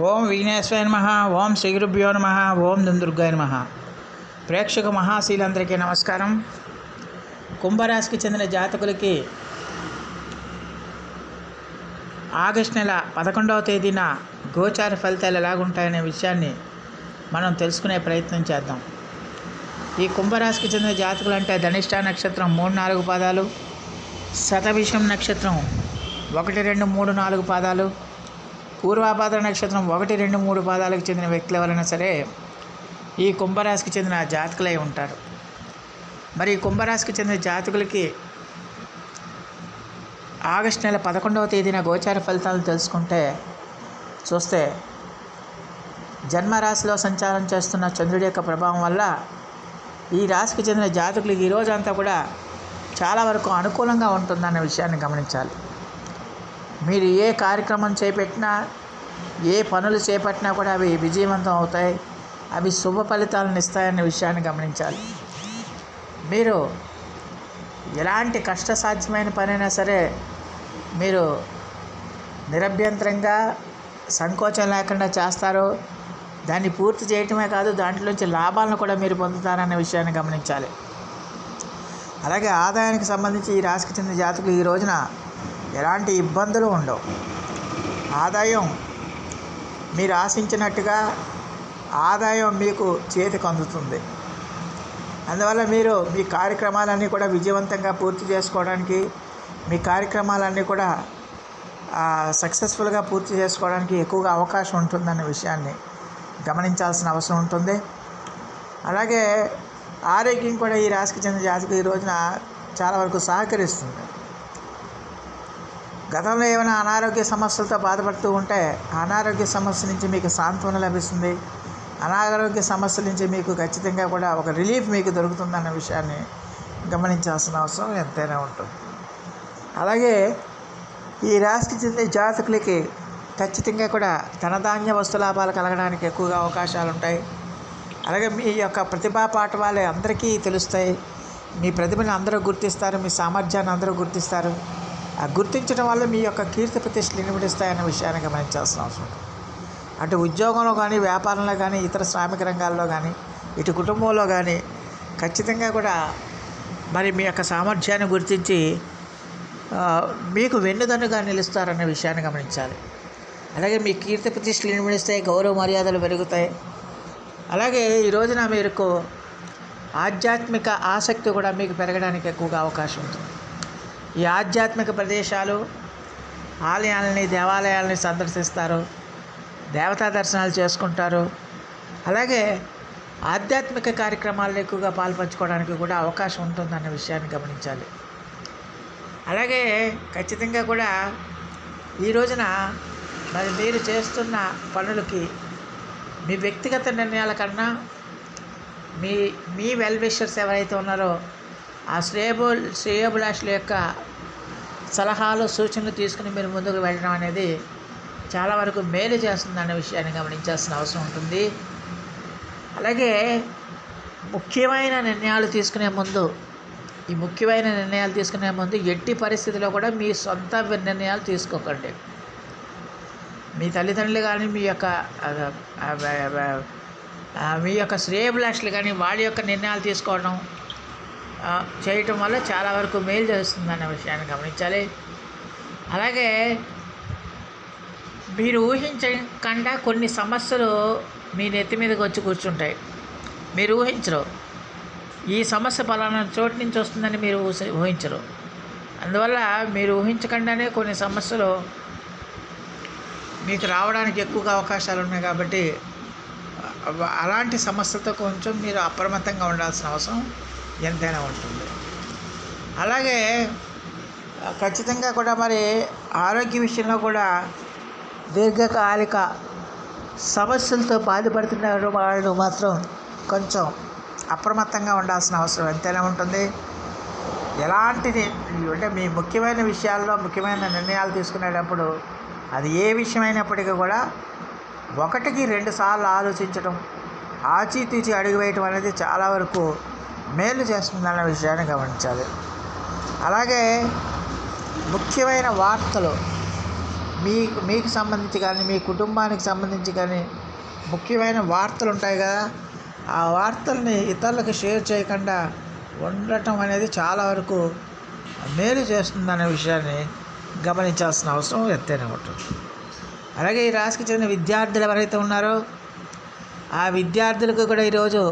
ఓం విఘ్నేశ్వరాయ నమ ఓం శ్రీ గురుభ్యో నమ ఓం దుందుర్గాయ నమ. ప్రేక్షక మహాశీలందరికీ నమస్కారం. కుంభరాశికి చెందిన జాతకులకి ఆగస్ట్ నెల పదకొండవ తేదీన గోచార ఫలితాలు ఎలాగుంటాయనే విషయాన్ని మనం తెలుసుకునే ప్రయత్నం చేద్దాం. ఈ కుంభరాశికి చెందిన జాతకులు అంటే ధనిష్ట నక్షత్రం మూడు నాలుగు పాదాలు శతవిషం నక్షత్రం ఒకటి రెండు మూడు నాలుగు పాదాలు పూర్వాపాద నక్షత్రం ఒకటి రెండు మూడు పాదాలకు చెందిన వ్యక్తులు ఎవరైనా సరే ఈ కుంభరాశికి చెందిన జాతకులై ఉంటారు. మరి కుంభరాశికి చెందిన జాతకులకి ఆగస్ట్ నెల పదకొండవ తేదీన గోచార ఫలితాలు తెలుసుకుంటే చూస్తే జన్మరాశిలో సంచారం చేస్తున్న చంద్రుడి యొక్క ప్రభావం వల్ల ఈ రాశికి చెందిన జాతకులకి ఈ రోజంతా కూడా చాలా వరకు అనుకూలంగా ఉంటుందన్న విషయాన్ని గమనించాలి. మీరు ఏ కార్యక్రమం చేపట్టినా ఏ పనులు చేపట్టినా కూడా అవి విజయవంతం అవుతాయి. అవి శుభ ఫలితాలను ఇస్తాయన్న విషయాన్ని గమనించాలి. మీరు ఎలాంటి కష్టసాధ్యమైన పనైనా సరే మీరు నిరభ్యంతరంగా సంకోచం లేకుండా చేస్తారు దాన్ని పూర్తి చేయటమే కాదు దాంట్లోంచి లాభాలను కూడా మీరు పొందుతారన్న విషయాన్ని గమనించాలి. అలాగే ఆదాయానికి సంబంధించి ఈ రాశికి చెందిన జాతకులు ఈ రోజున ఎలాంటి ఇబ్బందులు ఉండవు. ఆదాయం మీరు ఆశించినట్టుగా ఆదాయం మీకు చేతికి అందుతుంది. అందువల్ల మీరు మీ కార్యక్రమాలన్నీ కూడా విజయవంతంగా పూర్తి చేసుకోవడానికి మీ కార్యక్రమాలన్నీ కూడా సక్సెస్ఫుల్గా పూర్తి చేసుకోవడానికి ఎక్కువగా అవకాశం ఉంటుందన్న విషయాన్ని గమనించాల్సిన అవసరం ఉంటుంది. అలాగే ఆరోగ్యం కూడా ఈ రాశికి చెందిన జాతికి ఈ రోజున చాలా వరకు సహకరిస్తుంది. గతంలో ఏమైనా అనారోగ్య సమస్యలతో బాధపడుతూ ఉంటే అనారోగ్య సమస్య నుంచి మీకు సాంత్వన లభిస్తుంది. అనారోగ్య సమస్యల నుంచి మీకు ఖచ్చితంగా కూడా ఒక రిలీఫ్ మీకు దొరుకుతుందన్న విషయాన్ని గమనించాల్సిన అవసరం ఎంతైనా ఉంటుంది. అలాగే ఈ రాశికి చెందిన జాతకులకి ఖచ్చితంగా కూడా ధనధాన్య వస్తు లాభాలు కలగడానికి ఎక్కువగా అవకాశాలు ఉంటాయి. అలాగే మీ యొక్క ప్రతిభా పాఠవాలే అందరికీ తెలుస్తాయి. మీ ప్రతిభను అందరూ గుర్తిస్తారు. మీ సామర్థ్యాన్ని అందరూ గుర్తిస్తారు. గుర్తించడం వల్ల మీ యొక్క కీర్తి ప్రతిష్టలు నిలబడిస్తాయనే విషయాన్ని గమనించాల్సిన అవసరం ఉంది. అటు ఉద్యోగంలో కానీ వ్యాపారంలో కానీ ఇతర శ్రామిక రంగాల్లో కానీ ఇటు కుటుంబంలో కానీ ఖచ్చితంగా కూడా మరి మీ యొక్క సామర్థ్యాన్ని గుర్తించి మీకు వెన్నుదన్నుగా నిలుస్తారన్న విషయాన్ని గమనించాలి. అలాగే మీ కీర్తి ప్రతిష్టలు ఇనుమడిస్తాయి గౌరవ మర్యాదలు పెరుగుతాయి. అలాగే ఈ రోజున మీకు ఆధ్యాత్మిక ఆసక్తి కూడా మీకు పెరగడానికి ఎక్కువగా అవకాశం ఉంటుంది. ఈ ఆధ్యాత్మిక ప్రదేశాలు ఆలయాలని దేవాలయాలని సందర్శిస్తారు దేవతా దర్శనాలు చేసుకుంటారు. అలాగే ఆధ్యాత్మిక కార్యక్రమాల్లో ఎక్కువగా పాల్పంచుకోవడానికి కూడా అవకాశం ఉంటుందన్న విషయాన్ని గమనించాలి. అలాగే ఖచ్చితంగా కూడా ఈ రోజున మరి మీరు చేస్తున్న పనులకి మీ వ్యక్తిగత నిర్ణయాల కన్నా మీ మీ వెల్విషర్స్ ఎవరైతే ఉన్నారో ఆ శ్రేయబో శ్రేయోభిలాషుల యొక్క సలహాలు సూచనలు తీసుకుని మీరు ముందుకు వెళ్ళడం అనేది చాలా వరకు మేలు చేస్తుందనే విషయాన్ని గమనించాల్సిన అవసరం ఉంటుంది. అలాగే ముఖ్యమైన నిర్ణయాలు తీసుకునే ముందు ఈ ముఖ్యమైన నిర్ణయాలు తీసుకునే ముందు ఎట్టి పరిస్థితిలో కూడా మీ సొంత నిర్ణయాలు తీసుకోకండి. మీ తల్లిదండ్రులు కానీ మీ యొక్క మీ యొక్క శ్రేయభిలాషులు కానీ వాళ్ళ యొక్క నిర్ణయాలు తీసుకోవడం చేయటం వల్ల చాలా వరకు మేలు చేస్తుందన్న విషయాన్ని గమనించాలి. అలాగే మీరు ఊహించకుండా కొన్ని సమస్యలు మీ నెత్తి మీదకి వచ్చి కూర్చుంటాయి. మీరు ఊహించరు. ఈ సమస్య పలానా చోటు నుంచి వస్తుందని మీరు ఊహించరు. అందువల్ల మీరు ఊహించకుండానే కొన్ని సమస్యలు మీకు రావడానికి ఎక్కువగా అవకాశాలు ఉన్నాయి కాబట్టి అలాంటి సమస్యలతో కొంచెం మీరు అప్రమత్తంగా ఉండాల్సిన అవసరం. ఎంతైనా ఉంటుంది. అలాగే ఖచ్చితంగా కూడా మరి ఆరోగ్య విషయంలో కూడా దీర్ఘకాలిక సమస్యలతో బాధపడుతున్న వాళ్ళు మాత్రం కొంచెం అప్రమత్తంగా ఉండాల్సిన అవసరం ఎంతైనా ఉంటుంది. ఎలాంటిది అంటే మీ ముఖ్యమైన విషయాల్లో ముఖ్యమైన నిర్ణయాలు తీసుకునేటప్పుడు అది ఏ విషయమైనప్పటికీ కూడా ఒకటికి రెండు సార్లు ఆలోచించడం ఆచితూచి అడుగు వేయటం అనేది చాలా వరకు మేలు చేస్తుందన్న విషయాన్ని గమనించాలి. అలాగే ముఖ్యమైన వార్తలు మీకు మీకు సంబంధించి కానీ మీ కుటుంబానికి సంబంధించి కానీ ముఖ్యమైన వార్తలు ఉంటాయి కదా. ఆ వార్తల్ని ఇతరులకు షేర్ చేయకుండా ఉండటం అనేది చాలా వరకు మేలు చేస్తుందనే విషయాన్ని గమనించాల్సిన అవసరం ఎత్తైన ఉంటుంది అలాగే ఈ రాశికి చెందిన విద్యార్థులు ఎవరైతే ఉన్నారో ఆ విద్యార్థులకు కూడా ఈరోజు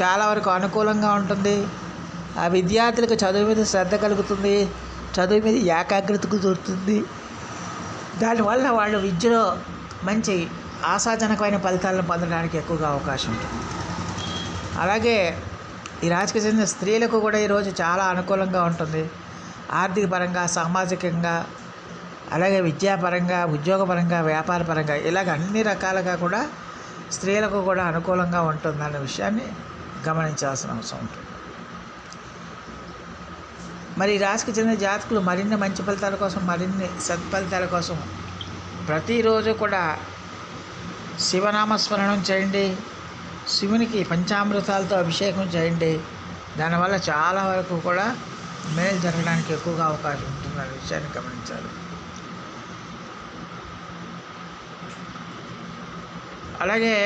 చాలా వరకు అనుకూలంగా ఉంటుంది. ఆ విద్యార్థులకు చదువు మీద శ్రద్ధ కలుగుతుంది. చదువు మీద ఏకాగ్రత కుదురుతుంది. దానివల్ల వాళ్ళు విద్యలో మంచి ఆశాజనకమైన ఫలితాలను పొందడానికి ఎక్కువగా అవకాశం ఉంటుంది. అలాగే ఈ రాజకీయ చెందిన స్త్రీలకు కూడా ఈరోజు చాలా అనుకూలంగా ఉంటుంది. ఆర్థిక పరంగా సామాజికంగా అలాగే విద్యాపరంగా ఉద్యోగపరంగా వ్యాపారపరంగా ఇలాగ అన్ని రకాలుగా కూడా స్త్రీలకు కూడా అనుకూలంగా ఉంటుందన్న విషయాన్ని గమనించాల్సిన అవసరం ఉంటుంది. మరి రాశికి చెందిన జాతకులు మరిన్ని మంచి ఫలితాల కోసం మరిన్ని సత్ఫలితాల కోసం ప్రతిరోజు కూడా శివనామస్మరణం చేయండి. శివునికి పంచామృతాలతో అభిషేకం చేయండి. దానివల్ల చాలా వరకు కూడా మేలు జరగడానికి ఎక్కువగా అవకాశం ఉంటుందనే విషయాన్ని గమనించాలి. అలాగే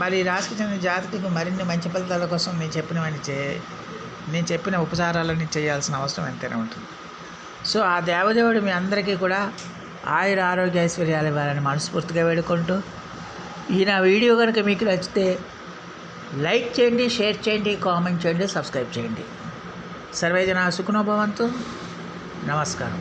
మరి రాశికి చెందిన జాతకులకు మరిన్ని మంచి ఫలితాల కోసం నేను చెప్పినవన్నీ చే నేను చెప్పిన ఉపచారాలన్నీ చేయాల్సిన అవసరం ఎంతైనా ఉంటుంది. సో ఆ దేవదేవుడు మీ అందరికీ కూడా ఆయుర ఆరోగ్య ఐశ్వర్యాలు ఇవ్వాలని మనస్ఫూర్తిగా వేడుకుంటూ ఈ నా వీడియో కనుక మీకు నచ్చితే లైక్ చేయండి షేర్ చేయండి కామెంట్ చేయండి సబ్స్క్రైబ్ చేయండి. సర్వేజన సుఖనోభవంతో నమస్కారం.